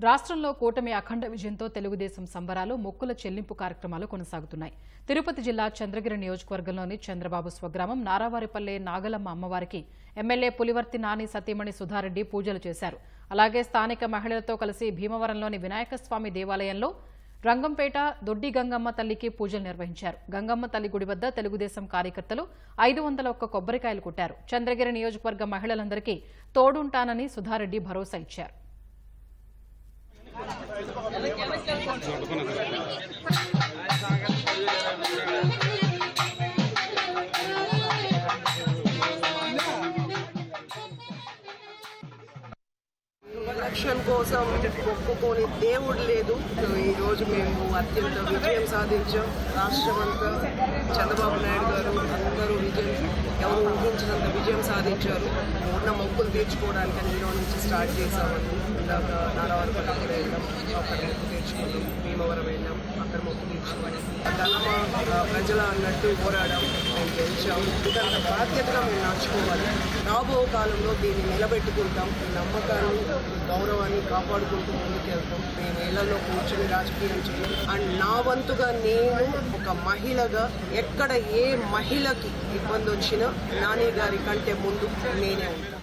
రాష్ట్రంలో కూటమి అఖండ విజయంతో తెలుగుదేశం సంబరాలు మొక్కుల చెల్లింపు కార్యక్రమాలు కొనసాగుతున్నాయి. తిరుపతి జిల్లా చంద్రగిరి నియోజకవర్గంలోని చంద్రబాబు స్వగ్రామం నారావారిపల్లె నాగలమ్మ అమ్మవారికి ఎమ్మెల్యే పులివర్తి నాని సతీమణి సుధారెడ్డి పూజలు చేశారు. అలాగే స్థానిక మహిళలతో కలిసి భీమవరంలోని వినాయక స్వామి దేవాలయంలో రంగంపేట దొడ్డి గంగమ్మ తల్లికి పూజలు నిర్వహించారు. గంగమ్మ తల్లి గుడి వద్ద తెలుగుదేశం కార్యకర్తలు ఐదు వందల ఒక్క కొబ్బరికాయలు కొట్టారు. చంద్రగిరి నియోజకవర్గ మహిళలందరికీ తోడుంటానని సుధారెడ్డి భరోసా ఇచ్చారు. రక్షణ కోసం ఒప్పుకొని దేవుడు లేదు. ఈ రోజు మేము అత్యంత విజయం సాధించాం. రాష్ట్రమంతా చంద్రబాబు నాయుడు గారు అందరూ విజయం ఎవరు ఊహించినంత విజయం సాధించారు. ఉన్న మొక్కులు తీర్చుకోవడానికి ఈరోజు నుంచి స్టార్ట్ చేసామని ఇందాక నారావారిపల్లి కూడా వెళ్ళాం భీమవరం వెళ్ళాం అక్కడ మొక్కు తీర్చుకున్నాం ప్రజల అన్నట్టు పోరాడాం. మేము గెలిచాం. బాధ్యతగా మేము నడుచుకోవాలి. రాబో కాలంలో దీన్ని నిలబెట్టుకుంటాం. నమ్మకాన్ని గౌరవాన్ని కాపాడుకుంటూ ముందుకెళ్తాం. మేము ఇళ్ళలో కూర్చొని రాజకీయం చేయం అండ్ నా వంతుగా నేను ఒక మహిళగా ఎక్కడ ఏ మహిళకి ఇబ్బంది వచ్చినా నాని గారి కంటే ముందు నేనే ఉంటాను